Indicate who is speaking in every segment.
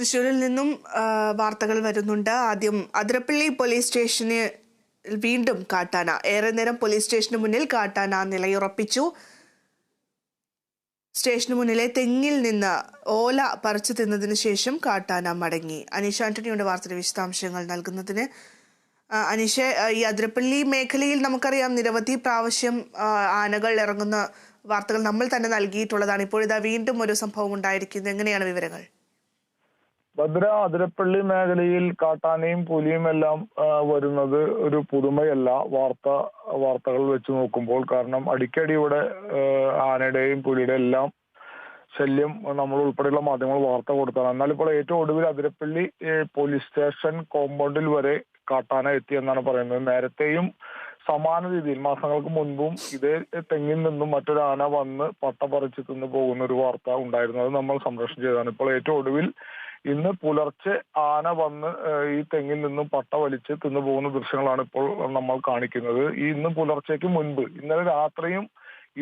Speaker 1: തൃശ്ശൂരിൽ നിന്നും വാർത്തകൾ വരുന്നുണ്ട്. ആദ്യം അതിരപ്പള്ളി പോലീസ് സ്റ്റേഷന് വീണ്ടും കാട്ടാന. ഏറെ നേരം പോലീസ് സ്റ്റേഷന് മുന്നിൽ കാട്ടാന നിലയുറപ്പിച്ചു. സ്റ്റേഷന് മുന്നിലെ തെങ്ങിൽ നിന്ന് ഓല പറിച്ചു തിന്നതിന് ശേഷം കാട്ടാന മടങ്ങി. അനീഷ് ആന്റണിയുടെ വാർത്തയുടെ വിശദാംശങ്ങൾ നൽകുന്നതിന് അനീഷ ഈ അതിരപ്പള്ളി മേഖലയിൽ നമുക്കറിയാം നിരവധി പ്രാവശ്യം ആനകൾ ഇറങ്ങുന്ന വാർത്തകൾ നമ്മൾ തന്നെ നൽകിയിട്ടുള്ളതാണ്. ഇപ്പോഴിതാ വീണ്ടും ഒരു സംഭവം ഉണ്ടായിരിക്കുന്നത് എങ്ങനെയാണ് വിവരങ്ങൾ?
Speaker 2: ഭദ്ര അതിരപ്പള്ളി മേഖലയിൽ കാട്ടാനയും പുലിയും എല്ലാം വരുന്നത് ഒരു പുതുമയല്ല. വാർത്ത വാർത്തകൾ വെച്ച് നോക്കുമ്പോൾ കാരണം അടിക്കടി ഇവിടെ ആനയുടെയും പുലിയുടെ എല്ലാം ശല്യം നമ്മൾ ഉൾപ്പെടെയുള്ള മാധ്യമങ്ങൾ വാർത്ത കൊടുത്താണ്. എന്നാൽ ഇപ്പോൾ ഏറ്റവും ഒടുവിൽ അതിരപ്പള്ളി പോലീസ് സ്റ്റേഷൻ കോമ്പൗണ്ടിൽ വരെ കാട്ടാന എത്തി എന്നാണ് പറയുന്നത്. നേരത്തെയും സമാന രീതിയിൽ മാസങ്ങൾക്ക് മുൻപും ഇതേ തെങ്ങിൽ നിന്നും മറ്റൊരു ആന വന്ന് പട്ട പറിച്ച് തിന്നു പോകുന്ന ഒരു വാർത്ത ഉണ്ടായിരുന്നു. അത് നമ്മൾ സംരക്ഷണം ചെയ്തതാണ്. ഇപ്പോൾ ഏറ്റവും ഒടുവിൽ ഇന്ന് പുലർച്ചെ ആന വന്ന് ഈ തെങ്ങിൽ നിന്നും പട്ട വലിച്ച് തിന്നു പോകുന്ന ദൃശ്യങ്ങളാണ് ഇപ്പോൾ നമ്മൾ കാണിക്കുന്നത്. ഈ ഇന്ന് പുലർച്ചയ്ക്ക് മുൻപ് ഇന്നലെ രാത്രിയും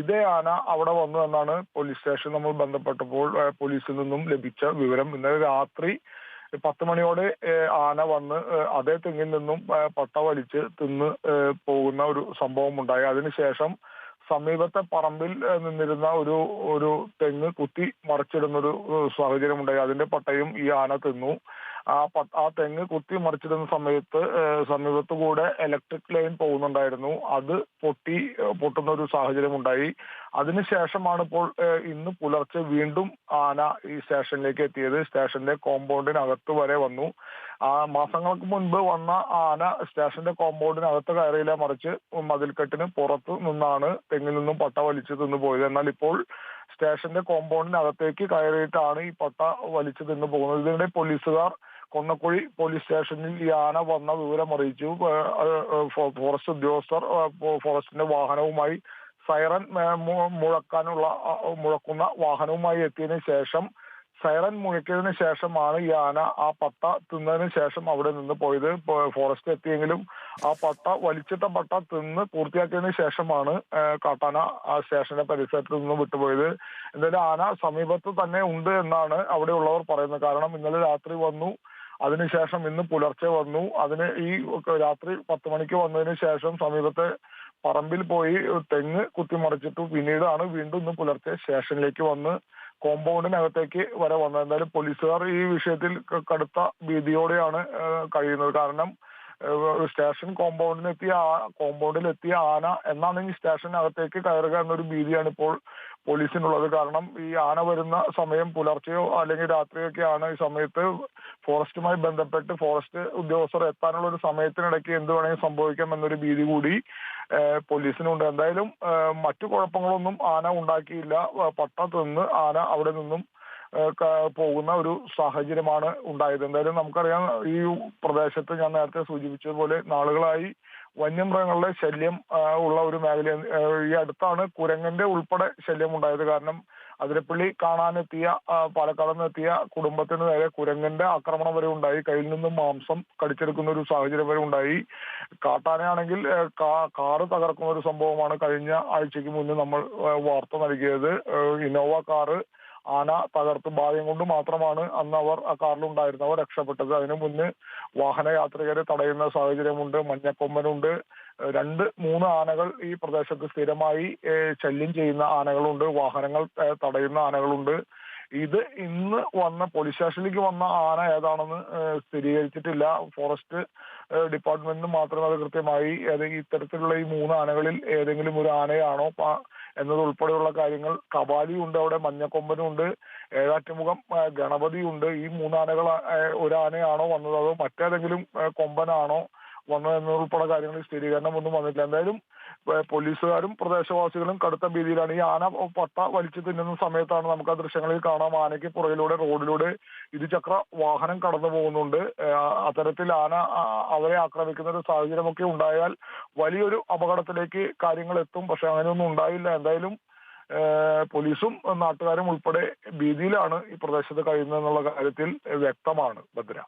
Speaker 2: ഇതേ ആന അവിടെ വന്നു എന്നാണ് പോലീസ് സ്റ്റേഷൻ നമ്മൾ ബന്ധപ്പെട്ടപ്പോൾ പോലീസിൽ നിന്നും ലഭിച്ച വിവരം. ഇന്നലെ രാത്രി പത്ത് മണിയോടെ ആന വന്ന് അതേ തെങ്ങിൽ നിന്നും പട്ട വലിച്ച് തിന്ന് പോകുന്ന ഒരു സംഭവം ഉണ്ടായി. അതിനുശേഷം സമീപത്തെ പറമ്പിൽ നിന്നിരുന്ന ഒരു ഒരു തെങ്ങ് കുത്തി മറിച്ചിടുന്ന ഒരു സാഹചര്യമുണ്ടായി. അതിന്റെ പട്ടയും ഈ ആന തിന്നു. ആ ആ തെങ്ങ് കുത്തി മറിച്ചിടുന്ന സമയത്ത് സമീപത്തു കൂടെ ഇലക്ട്രിക് ലൈൻ പോകുന്നുണ്ടായിരുന്നു. അത് പൊട്ടി പൊട്ടുന്ന ഒരു സാഹചര്യം ഉണ്ടായി അതിനുശേഷമാണ് ഇപ്പോൾ ഇന്ന് പുലർച്ചെ വീണ്ടും ആന ഈ സ്റ്റേഷനിലേക്ക് എത്തിയത്. സ്റ്റേഷന്റെ കോമ്പൗണ്ടിനകത്ത് വരെ വന്നു. മാസങ്ങൾക്ക് മുൻപ് വന്ന ആന സ്റ്റേഷന്റെ കോമ്പൗണ്ടിനകത്ത് കയറിയില്ല. മറിച്ച് മതിൽക്കെട്ടിന് പുറത്ത് നിന്നാണ് തെങ്ങിൽ നിന്നും പട്ട വലിച്ചു തിന്നു പോയത്. എന്നാൽ ഇപ്പോൾ സ്റ്റേഷന്റെ കോമ്പൗണ്ടിനകത്തേക്ക് കയറിയിട്ടാണ് ഈ പട്ട വലിച്ചു തിന്നു പോകുന്നത്. ഇതിനിടെ പോലീസുകാർ കൊന്നക്കുഴി പോലീസ് സ്റ്റേഷനിൽ ഈ ആന വന്ന വിവരം അറിയിച്ചു. ഫോറസ്റ്റ് ഉദ്യോഗസ്ഥർ ഫോറസ്റ്റിന്റെ വാഹനവുമായി സൈറൻ മുഴക്കാനുള്ള മുഴക്കുന്ന വാഹനവുമായി എത്തിയതിനു ശേഷം സൈറൻ മുഴക്കിയതിനു ശേഷമാണ് ഈ ആന ആ പട്ട തിന്നതിന് ശേഷം അവിടെ നിന്ന് പോയത്. ഫോറസ്റ്റ് എത്തിയെങ്കിലും ആ പട്ട വലിച്ചിട്ട പട്ട തിന്ന് പൂർത്തിയാക്കിയതിനു ശേഷമാണ് കാട്ടാന ആ സ്റ്റേഷന്റെ പരിസരത്ത് നിന്ന് വിട്ടുപോയത്. എന്തായാലും ആന സമീപത്ത് തന്നെ ഉണ്ട് എന്നാണ് അവിടെയുള്ളവർ പറയുന്നത്. കാരണം ഇന്നലെ രാത്രി വന്നു. അതിനുശേഷം ഇന്ന് പുലർച്ചെ വന്നു. അതിന് ഈ രാത്രി പത്ത് മണിക്ക് വന്നതിന് ശേഷം സമീപത്തെ പറമ്പിൽ പോയി തെങ്ങ് കുത്തിമറിച്ചിട്ടു. പിന്നീടാണ് വീണ്ടും ഇന്ന് പുലർച്ചെ സ്റ്റേഷനിലേക്ക് വന്ന് കോമ്പൗണ്ടിനകത്തേക്ക് വരെ വന്നത്. എന്തായാലും പോലീസുകാർ ഈ വിഷയത്തിൽ കടുത്ത ഭീതിയോടെയാണ് കഴിയുന്നത്. കാരണം സ്റ്റേഷൻ കോമ്പൗണ്ടിലെത്തിയ കോമ്പൗണ്ടിൽ എത്തിയ ആന എന്നാണ് ഈ സ്റ്റേഷനകത്തേക്ക് കയറുക എന്നൊരു ഭീതിയാണ് ഇപ്പോൾ പോലീസിനുള്ളത്. കാരണം ഈ ആന വരുന്ന സമയം പുലർച്ചെയോ അല്ലെങ്കിൽ രാത്രിയൊക്കെയാണ് ഈ സമയത്ത് ഫോറസ്റ്റുമായി ബന്ധപ്പെട്ട് ഫോറസ്റ്റ് ഉദ്യോഗസ്ഥർ എത്താനുള്ള ഒരു സമയത്തിനിടയ്ക്ക് എന്ത് വേണമെങ്കിലും സംഭവിക്കാം എന്നൊരു ഭീതി കൂടി പോലീസിനുണ്ട്. എന്തായാലും മറ്റു കുഴപ്പങ്ങളൊന്നും ആന ഉണ്ടാക്കിയില്ല. പട്ട തിന്ന് ആന അവിടെ നിന്നും പോകുന്ന ഒരു സാഹചര്യമാണ് ഉണ്ടായത്. എന്തായാലും നമുക്കറിയാം ഈ പ്രദേശത്ത് ഞാൻ നേരത്തെ സൂചിപ്പിച്ചതുപോലെ നാളുകളായി വന്യമൃഗങ്ങളുടെ ശല്യം ഉള്ള ഒരു മേഖല ഈ അടുത്താണ് കുരങ്ങന്റെ ഉൾപ്പെടെ ശല്യം ഉണ്ടായത്. കാരണം അതിരപ്പള്ളി കാണാനെത്തിയ പാലക്കാട് നിന്നെത്തിയ കുടുംബത്തിന് നേരെ കുരങ്ങന്റെ ആക്രമണം വരെ ഉണ്ടായി. കയ്യിൽ നിന്നും മാംസം കടിച്ചെടുക്കുന്ന ഒരു സാഹചര്യം വരെ ഉണ്ടായി. കാട്ടാനയാണെങ്കിൽ കാറ് തകർക്കുന്ന ഒരു സംഭവമാണ് കഴിഞ്ഞ ആഴ്ചക്ക് മുന്നേ നമ്മൾ വാർത്ത നൽകിയത്. ഇന്നോവ കാറ് ആന തകർത്ത് ഭാഗ്യം കൊണ്ട് മാത്രമാണ് അന്ന് അവർ ആ കാറിലുണ്ടായിരുന്നവർ രക്ഷപ്പെട്ടത്. അതിനു മുന്നേ വാഹനയാത്രികരെ തടയുന്ന സാഹചര്യമുണ്ട് മഞ്ഞക്കൊമ്പനുണ്ട്. രണ്ട് മൂന്ന് ആനകൾ ഈ പ്രദേശത്ത് സ്ഥിരമായി ശല്യം ചെയ്യുന്ന ആനകളുണ്ട്. വാഹനങ്ങൾ തടയുന്ന ആനകളുണ്ട്. ഇത് ഇന്ന് വന്ന പോലീസ് സ്റ്റേഷനിലേക്ക് വന്ന ആന ഏതാണെന്ന് സ്ഥിരീകരിച്ചിട്ടില്ല. ഫോറസ്റ്റ് ഡിപ്പാർട്ട്മെന്റിന് മാത്രമേ അത് കൃത്യമായി ഏതെങ്കിലും ഇത്തരത്തിലുള്ള ഈ മൂന്ന് ആനകളിൽ ഏതെങ്കിലും ഒരു ആനയാണോ എന്നതുൾപ്പെടെയുള്ള കാര്യങ്ങൾ ഉണ്ട് അവിടെ മഞ്ഞക്കൊമ്പനുണ്ട് ഏഴാറ്റുമുഖം ഗണപതിയുണ്ട്. ഈ മൂന്നാനകൾ ഒരാനയാണോ വന്നത്? അതോ മറ്റേതെങ്കിലും കൊമ്പനാണോ? വന്നത് എന്നതുൾപ്പെടെ കാര്യങ്ങൾ സ്ഥിരീകരണം ഒന്നും വന്നിട്ടില്ല. എന്തായാലും പോലീസുകാരും പ്രദേശവാസികളും കടുത്ത ഭീതിയിലാണ്. ഈ ആന പട്ട വലിച്ചു തിന്നുന്ന സമയത്താണ് നമുക്ക് ആ ദൃശ്യങ്ങളിൽ കാണാം. ആനയ്ക്ക് പുറകിലൂടെ റോഡിലൂടെ ഇരുചക്ര വാഹനം കടന്നു പോകുന്നുണ്ട്. അത്തരത്തിൽ ആന അവരെ ആക്രമിക്കുന്ന ഒരു സാഹചര്യമൊക്കെ ഉണ്ടായാൽ വലിയൊരു അപകടത്തിലേക്ക് കാര്യങ്ങൾ എത്തും. പക്ഷെ അങ്ങനെയൊന്നും ഉണ്ടായില്ല. എന്തായാലും പോലീസും നാട്ടുകാരും ഉൾപ്പെടെ ഭീതിയിലാണ് ഈ പ്രദേശത്ത് കഴിയുന്നത് എന്നുള്ള കാര്യത്തിൽ വ്യക്തമാണ് ഭദ്ര.